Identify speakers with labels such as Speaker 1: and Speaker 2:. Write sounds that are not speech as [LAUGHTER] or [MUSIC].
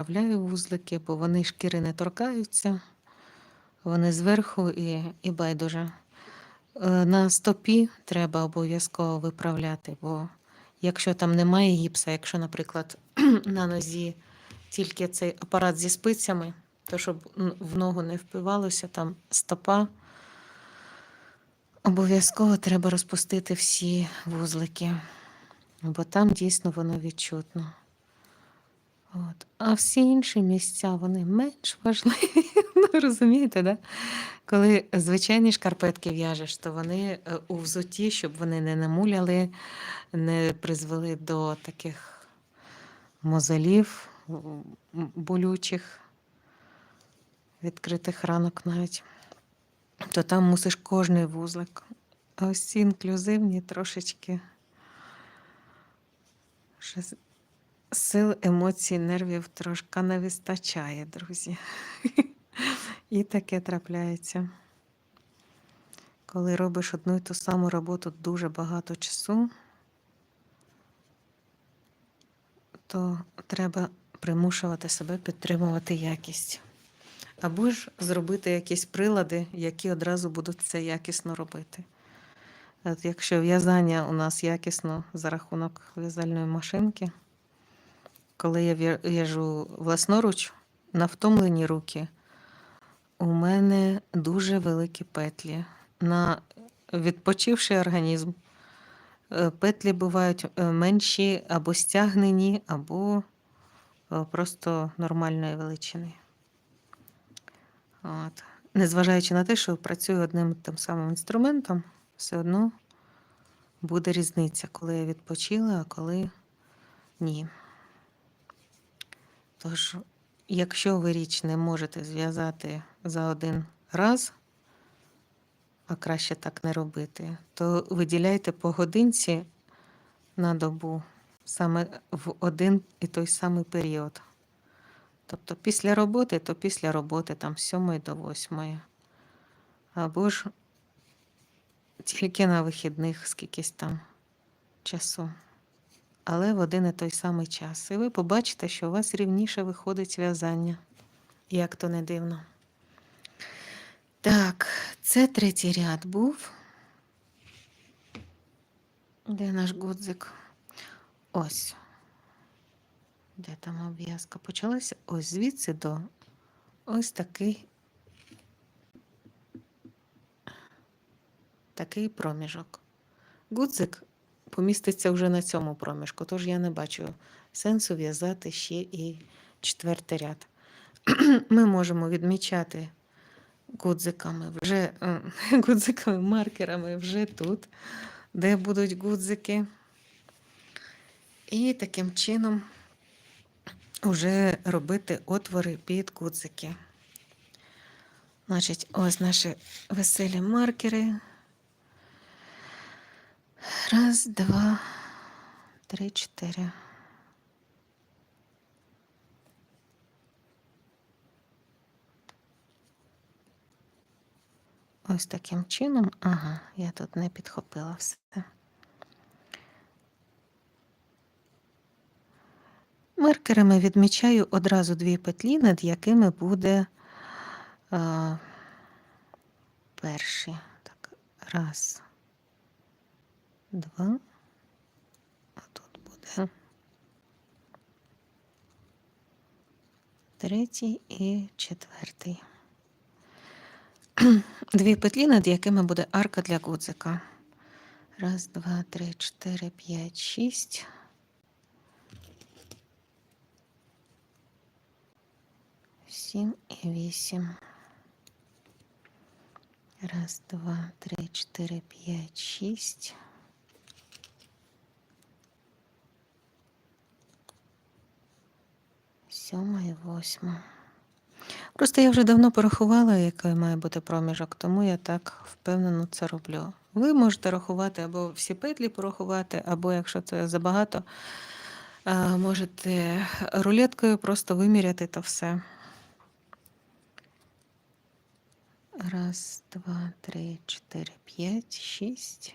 Speaker 1: вправляю вузлики, бо вони шкіри не торкаються, вони зверху і, і байдуже. Е, На стопі треба обов'язково виправляти, бо якщо там немає гіпса, якщо, наприклад, [CLEARS THROAT] на нозі тільки цей апарат зі спицями, то щоб в ногу не впивалося, там стопа, обов'язково треба розпустити всі вузлики, бо там дійсно воно відчутно. От. А всі інші місця вони менш важливі. [LAUGHS] Ну, розумієте, да? Коли звичайні шкарпетки в'яжеш, то вони е, у взуті, щоб вони не намуляли, не призвели до таких мозолів болючих, відкритих ранок навіть, то там мусиш кожний вузлик. А ось ці інклюзивні трошечки. щось Сил, емоцій, нервів трошки не вистачає, друзі. І таке трапляється. Коли робиш одну і ту саму роботу дуже багато часу, то треба примушувати себе підтримувати якість. Або ж зробити якісь прилади, які одразу будуть це якісно робити. От якщо в'язання у нас якісно за рахунок в'язальної машинки, коли я в'яжу власноруч на втомлені руки, у мене дуже великі петлі. На відпочивший організм е, петлі бувають е, менші або стягнені, або е, просто нормальної величини. От. Незважаючи на те, що працюю одним тим самим інструментом, все одно буде різниця, коли я відпочила, а коли ні. Тож, якщо ви річ не можете зв'язати за один раз, а краще так не робити, то виділяйте по годинці на добу саме в один і той самий період. Тобто після роботи, то після роботи, там з 7 до 8. Або ж тільки на вихідних скількись там часу але в один і той самий час. І ви побачите, що у вас рівніше виходить в'язання, як то не дивно. Так, це третій ряд був. Де наш гудзик? Ось. Де там обв'язка почалася? Ось звідси до ось такий. Такий проміжок. Гудзик поміститься вже на цьому проміжку, тож я не бачу сенсу в'язати ще і четвертий ряд. [CLEARS THROAT] Ми можемо відмічати гудзиками, вже е, [LAUGHS] гудзиками, маркерами вже тут, де будуть гудзики. І таким чином вже робити отвори під гудзики. Значить, ось наші веселі маркери. Раз, два, три, чотири. Ось таким чином. Ага, я тут не підхопила все. Маркерами відмічаю одразу дві петлі, над якими буде а, перші. Так, раз два. А тут буде третій і четвертий. [CLEARS THROAT] Дві петлі, над якими буде арка для гудзика. Раз, два, три, чотири, п'ять, шість. Сім і вісім. Раз, два, три, чотири, п'ять, шість. Сьома і восьма. Просто я вже давно порахувала, який має бути проміжок, тому я так впевнено це роблю. Ви можете рахувати або всі петлі порахувати, або якщо це забагато, можете рулеткою просто виміряти то все. Раз, два, три, чотири, п'ять, шість.